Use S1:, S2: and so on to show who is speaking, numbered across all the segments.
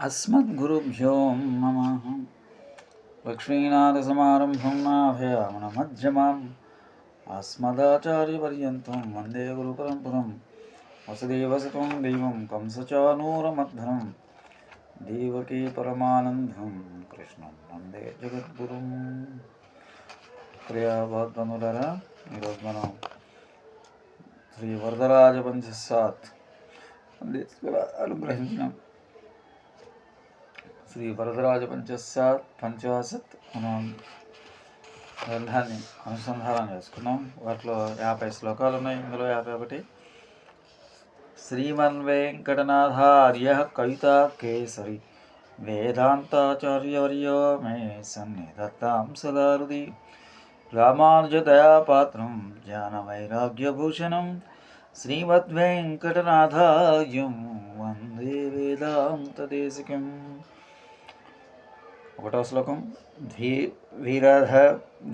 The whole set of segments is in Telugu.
S1: अस्मद्गुरुभ्यो नमः लक्ष्मीनाथसमारम्भं नाभयामनमध्यमाम् अस्मदाचार्यपर्यन्तं वन्दे गुरुपरम्परं वसुदेवसुतं देवं कंसचानूरमर्धनं देवकी परमानन्दं కృష్ణం వందే జగద్గురుం ప్రియా భక్తనులరా ఈరోజు మనం శ్రీ వరదరాజ పంచసాత్ అనుగ్రహించిన శ్రీ వరదరాజ పంచసాత్ పంచాసత్ మనం గ్రంథాన్ని అనుసంధానం చేసుకున్నాం. వాటిలో యాభై శ్లోకాలు ఉన్నాయి. ఇందులో యాభై ఒకటి. శ్రీమన్ వెంకటనాథార్య కవిత కేసరి వేదాంతాచార్యవర్యో మే సన్నిధత్తాం సదారుది రామానుజదయాపాత్రం జ్ఞానవైరాగ్యభూషణం శ్రీమద్వెంకటనాథార్యం వందే వేదాంతదేశికం ఒకటో శ్లోకం. ధీ వీరధ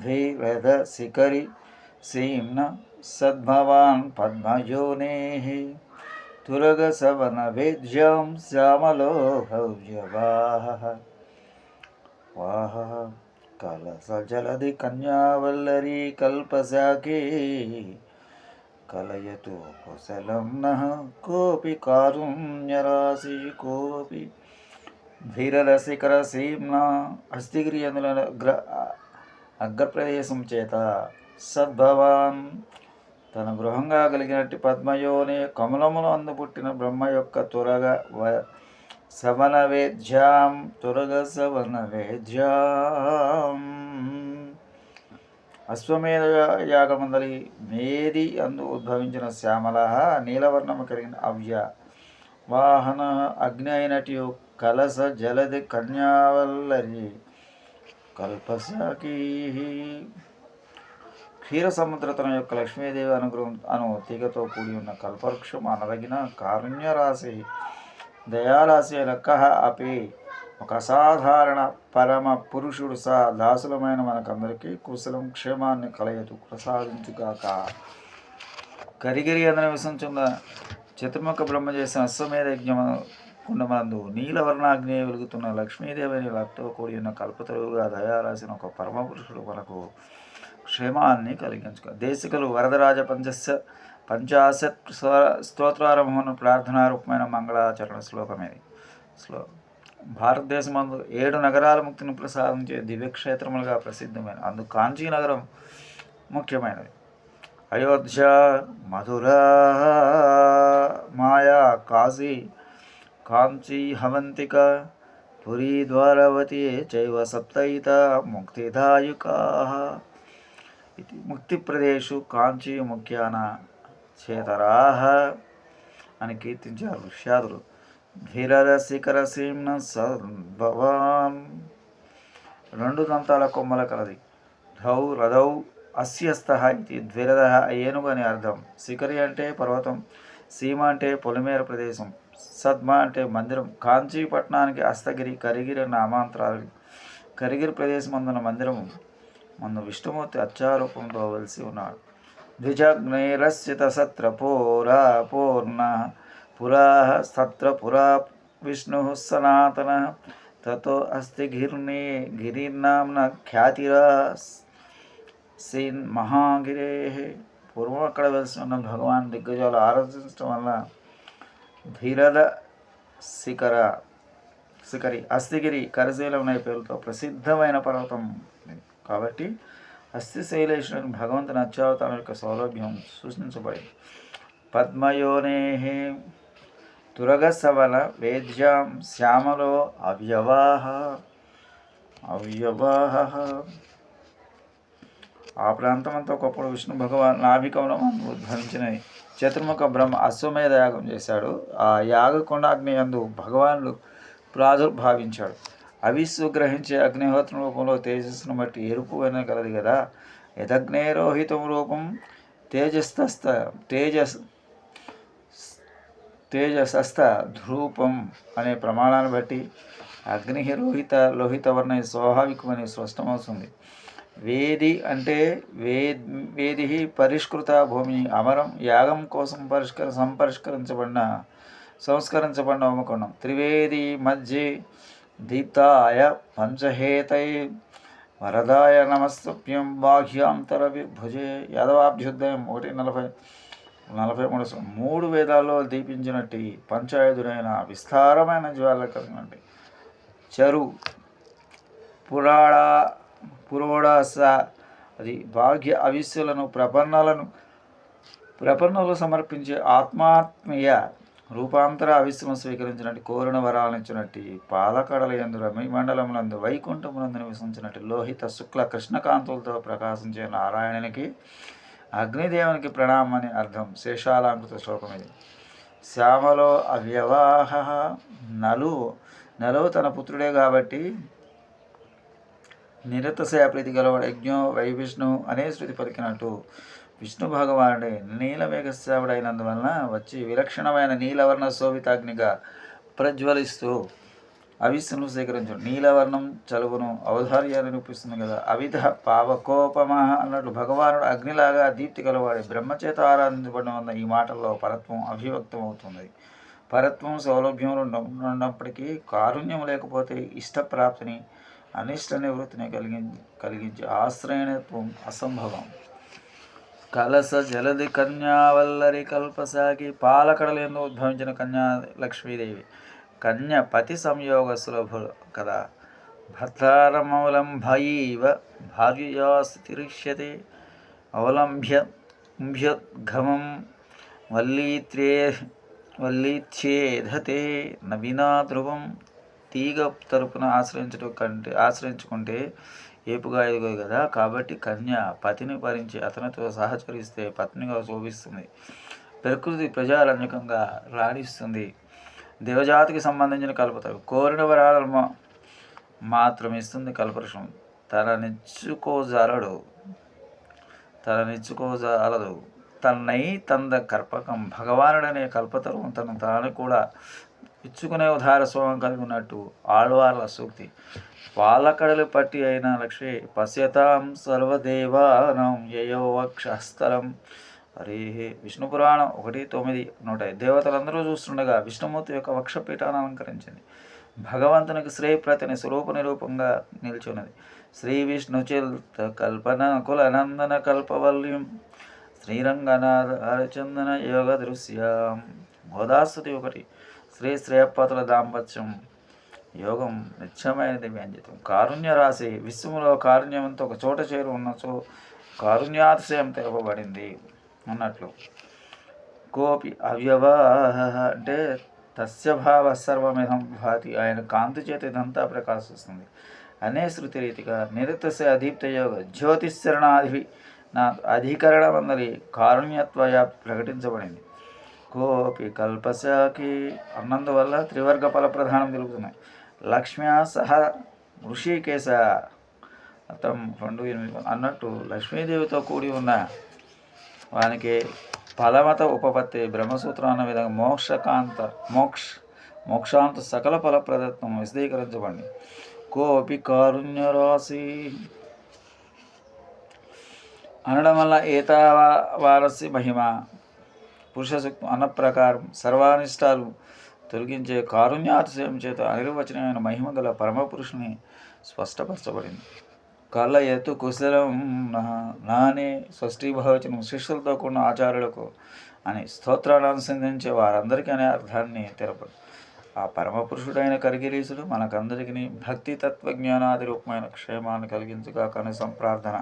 S1: ధీరధ శిఖరి సీమ్న సద్భవాన్ పద్మయోనే తురగ సవన వేద్యం శ్యామలో భవ్యవాహ వాహ కలస జలది కన్యావల్లరీ కల్పశాఖే కలయతు కుశలం నః కోపి కారుణ్యరాశి కోపి ధీరరసికర సీమ్న హస్తిగిరి అందుల అగ్ర అగ్రప్రదేశం చేత సద్భవాన్. తన గృహంగా కలిగినట్టు పద్మయోని కమలములు అందు పుట్టిన బ్రహ్మ యొక్క తురగ వ సవన వేద్యాం త్వరగ సవన వేద్యాం అశ్వమేధ యాగమందలి మేది అందు ఉద్భవించిన శ్యామల నీలవర్ణము కలిగిన అవ్య వాహన అగ్ని అయినట్టు కలస జలది కన్యావల్లరి కల్పశాకి క్షీర సముద్రతన యొక్క లక్ష్మీదేవి అనుగ్రహం అను తీగతో కూడి ఉన్న కల్పవృక్షం అనదగిన కారుణ్యరాశి దయారాశి లక్క అపి. ఒక అసాధారణ పరమ పురుషుడు సా దాసులమైన మనకందరికీ కుశలం క్షేమాన్ని కలయతు ప్రసాదించుగాక. కరిగిరి అందన విసంచున్న చతుర్ముఖ బ్రహ్మ చేసిన అశ్వమేధ యజ్ఞము కుండమందు నీలవర్ణాగ్నే వెలుగుతున్న లక్ష్మీదేవిని లతో కూడి ఉన్న కల్పతరువుగా దయారాసిన ఒక పరమ పురుషుడు మనకు క్షేమాన్ని కలిగించుక దేశికలు వరదరాజ పంచస్య పంచాశత్ స్తోత్రారంభమును ప్రార్థనారూపమైన మంగళాచరణ శ్లోకం ఇది శ్లో భారతదేశమందు ఏడు నగరాల ముక్తిని ప్రసాదించే దివ్యక్షేత్రములుగా ప్రసిద్ధమైన అందు కాంచీ నగరం ముఖ్యమైనది. అయోధ్య మధుర మాయా కాశీ కాంచీ హవంతిక పురీ ద్వారవతి చైవ సప్తయిత ముక్తిదాయుకా ఇది ముక్తిప్రదేశు కాంచీ ముఖ్యాన చేతరాహ అని కీర్తించారు ఋష్యాదులు ధీరర శిఖర సీమ్న సద్భవాన్ రెండు దంతాల కొమ్మల కలది. ధౌ రథౌ అస్యస్థ ఇది ద్విరద ఏనుగు అని అర్థం. శిఖరి అంటే పర్వతం సీమ అంటే పొలిమేర ప్రదేశం. సద్మ అంటే మందిరం. కాంచీపట్నానికి అస్తగిరి కరిగిరి నామాంతరాలు కరిగిరి ప్రదేశం అందున మందిరము మన విష్ణుమూర్తి అచ్చారూపంతో వెలిసి ఉన్నాడు. ద్విజగ్నైరస్యత సత్ర పూరా పూర్ణ పురా సత్ర పురా విష్ణు సనాతన తతో అస్తి గిర్ని గిరినాంన ఖ్యాతిరా సీన్ మహాగిరే. పూర్వం అక్కడ వెలిసి ఉన్న భగవాన్ దిగ్గజాలు ఆరాధించడం వల్ల ధీరద శిఖర శిఖరి అస్థిగిరి కరశీలం అనే పేరుతో ప్రసిద్ధమైన పర్వతం కాబట్టి అస్థిశైలేశ్వరుని భగవంతుని అత్యవతారం యొక్క సౌలభ్యం సూచించబడింది పద్మయోనే తురగసవల వేద్యాం శ్యామలో అవ్యవాహ అవ్యవాహ ఆ ప్రాంతమంతా ఒకప్పుడు విష్ణు భగవాన్ నాభికవనం ఉద్భవించినవి చతుర్ముఖ బ్రహ్మ అశ్వమేధ యాగం చేశాడు. ఆ యాగకొండాగ్ని యందు భగవానుడు ప్రాదుర్భావించాడు. అవిస్సు గ్రహించే అగ్నిహోత్రం రూపంలో తేజస్సును బట్టి ఎరుపు వెన కలది కదా. యదగ్నేరోహితం రూపం తేజస్తస్త తేజస్ తేజసస్త ధ్రూపం అనే ప్రమాణాన్ని బట్టి అగ్ని రోహిత లోహిత వర్ణ స్వాభావికమని స్పష్టమవుతుంది. వేది అంటే వే వేది పరిష్కృత భూమి అమరం యాగం కోసం పరిష్కర సంపరిష్కరించబడిన సంస్కరించబడిన హోమకుండం త్రివేది మధ్య దీప్తాయ పంచహేతై వరదాయ నమస్తప్యం బాహ్యాంతర భుజే యాదవాభ్యుదయం. ఒకటి నలభై నలభై మూడు మూడు వేదాల్లో దీపించినట్టు పంచాయుధుడైన విస్తారమైన జ్వాల కలిగినట్టు చరు పురాణ పురోడాస అది భాగ్య అవిస్సులను ప్రపన్నలను ప్రపన్నలు సమర్పించే ఆత్మాత్మీయ రూపాంతర అవిశ్రమ స్వీకరించినట్టు కోరిన వరాలనిచ్చినట్టు పాలకడల ఎందు రమి మండలములందు వైకుంఠములందు నివసించినట్టు లోహిత శుక్ల కృష్ణకాంతులతో ప్రకాశించే నారాయణునికి అగ్నిదేవునికి ప్రణామం అని అర్థం. శేషాలాంకృత శ్లోకం ఇది. శ్యామలో అవ్యవాహ నలు నలు తన పుత్రుడే కాబట్టి నిరతశయ ప్రీతి గలవాడు యజ్ఞో వై విష్ణు అనే శృతి పలికినట్టు విష్ణు భగవానుడే నీలమేఘశ్యాముడైనందువలన వచ్చి విలక్షణమైన నీలవర్ణ శోభితాగ్నిగా ప్రజ్వలిస్తూ అవిష్ణును సేకరించు నీలవర్ణం చలువును ఔదార్యాన్ని నిరూపిస్తుంది కదా. అవిధ పావకోపమహ అన్నట్లు భగవానుడు అగ్నిలాగా దీప్తి గలవాడే బ్రహ్మచేత ఆరాధించబడిన వల్ల ఈ మాటల్లో పరత్వం అభివ్యక్తం అవుతుంది పరత్వం సౌలభ్యం రెండు ఉన్నప్పటికీ కారుణ్యం లేకపోతే ఇష్టప్రాప్తిని అనిష్ట నివృత్తిని కలిగి కలిగించి ఆశ్రయణత్వం అసంభవం. కలస జలది కన్యావల్లరి కల్పసాగి పాలకడలందు ఉద్భవించిన కన్యా లక్ష్మీదేవి. కన్య పతి సంయోగ సులభుడు కదా. భర్తారమవలంభైవ భార్యయాస్తిరిష్యతే. స్థితిరిష్యతే ఉంభ్యద్ఘమం వల్లీత్రే వల్లీచ్ఛేధతే నవీనా ధ్రువం తీగ తరపున ఆశ్రయించడం కంటే ఆశ్రయించుకుంటే ఏపుగా ఎదుగు కదా? కాబట్టి కన్య పతిని భరించి అతనితో సహచరిస్తే పత్నిగా శోభిస్తుంది. ప్రకృతి ప్రజారంజకంగా రాణిస్తుంది. దేవజాతికి సంబంధించిన కల్పతరు కోరిన వరాలను మాత్రం ఇస్తుంది కల్పవృషం. తన నిచ్చుకోజాలడు. తన నిచ్చుకోజాలదు. తన్నై తంద కర్పకం భగవానుడనే కల్పతరువు. తను తాను కూడా ఇచ్చుకునే ఉదార స్వభావం కలిగి ఉన్నట్టు ఆళ్వార్ల సూక్తి. పాలకడలు పట్టి అయిన లక్ష్మి పశ్యతాం సర్వదేవానం యయోవక్షస్థలం హరి విష్ణు పురాణం ఒకటి తొమ్మిది నూట దేవతలందరూ చూస్తుండగా విష్ణుమూర్తి యొక్క వక్షపీఠాన్ని అలంకరించింది. భగవంతునికి శ్రేయప్రతిని స్వరూప నిరూపంగా నిల్చున్నది శ్రీ విష్ణు చిల్త కల్పన కులనందన కల్పవల్యం శ్రీరంగనాథ హరిచందన యోగ దృశ్యం. గోదాస్తుతి ఒకటి. స్త్రీ శ్రేయపతుల దాంపత్యం యోగం నిత్యమైనది వ్యంజితం కారుణ్య రాశి విశ్వములో కారుణ్యమంతో ఒక చోట చేరు ఉన్నచో కారుణ్యాతిశయం తెలపబడింది అన్నట్లు. కోపి అవ్యవాహ అంటే తస్య భావ భాతి. ఆయన కాంతి చేత ఇదంతా ప్రకాశిస్తుంది. అనే శృతి రీతిగా నిరతస అధీప్త యోగ జ్యోతిశ్చరణాది నా అధికరణ మందలి కారుణ్యత్వయ ప్రకటించబడింది. కోపి కల్పశాకి అన్నందువల్ల త్రివర్గ ఫల ప్రధానం తెలుపుతున్నాయి. లక్ష్మ్యా సహ ఋషికేశ అర్థం రెండు ఎనిమిది అన్నట్టు లక్ష్మీదేవితో కూడి ఉన్న వానికి ఫలమత ఉపపత్తి బ్రహ్మసూత్రం అన్న విధంగా మోక్షకాంత మోక్ష మోక్షాంత సకల ఫలప్రదత్వం విశదీకరించబడి కోపి కారుణ్యరాశి. అనడం వల్ల ఏతావా వారసి మహిమ. పురుషశక్తి అన్నప్రకారం అన్న ప్రకారం సర్వానిష్టాలు తొలగించే కారుణ్యాతిశయం చేత అనిర్వచనమైన మహిమ గల పరమపురుషుని స్పష్టపరచబడింది. కళ్ళ ఎత్తు కుశలం నానే షష్ఠీభావచనం శిష్యులతో కూడిన ఆచార్యులకు అని స్తోత్రాన్ని అనుసంధించే వారందరికీ అనే అర్థాన్ని తెలపడు ఆ పరమపురుషుడైన కరిగిరీసుడు మనకందరికీ భక్తి తత్వజ్ఞానాది రూపమైన క్షేమాన్ని కలిగించుగా కనీసం ప్రార్థన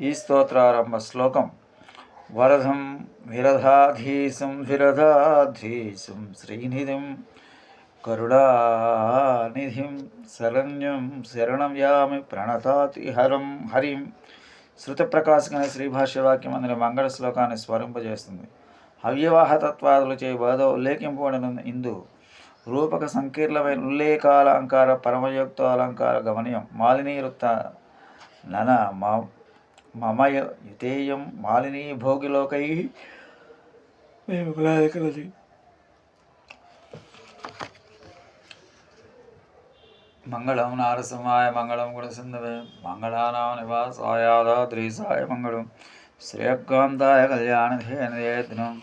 S1: ఈ స్తోత్రారంభ శ్లోకం వరదం విరధాధీశం విరధాధీశం శ్రీనిధిం కరుణానిధిం శరణ్యం శరణం యామి ప్రణతాతి హరం. హరిం శృతప్రకాశకమైన శ్రీభాష్యవాక్యం అందులో మంగళ శ్లోకాన్ని స్మరింపజేస్తుంది అవ్యవాహ తత్వాదులు చే బాధ ఉల్లేఖింపబడిన ఇందు రూపక సంకీర్ణమైన ఉల్లేఖాలంకార పరమయుక్త అలంకార గమనీయం మాలినీరుత్త నన మా మమయ యుతేయం మాలినీ భోగిలోకై మేము కలది మంగళం నారసింహాయ మంగళం గుణసింధవే. మంగళానాం నివాసాయాదాద్రీసాయ మంగళం. శ్రేయకాంతాయ కళ్యాణధేనయేతనం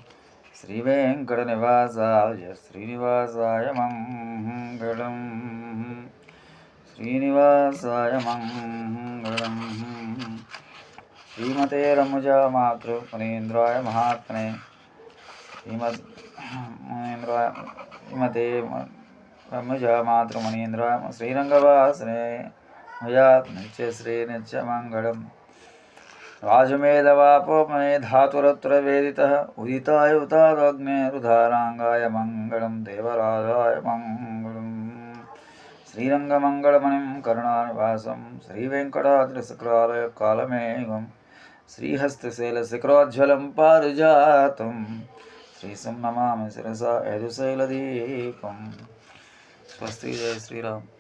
S1: శ్రీవేంకట నివాసాయ శ్రీనివాసాయ మంగళం. శ్రీనివాసాయ మంగళం. శ్రీమతే రముజా మాతృ మునీంద్రాయ మహాత్మనే శ్రీమద్ మునీంద్రాయ శ్రీమతే రముజా మాతృ మునీంద్రాయ శ్రీరంగవాసనే మయా నిత్య శ్రీ నిత్యమంగళం రాజమేధవాపోమే ధాతురత్ర వేదిత ఉదితాయ ఉతాదగ్నేరుధారాంగాయ మంగళం దేవరాజాయ మంగళం. శ్రీరంగమంగళమణిం కరుణానివాసం శ్రీవేంకటాద్రిశుక్రాలయ కాలమేఘం. శ్రీహస్తశైలశిఖరోజ్వలం పారిజాతం. శ్రీసం నమామి శిరసా యదుశైలదీపం స్వస్తి జయ శ్రీరామ్.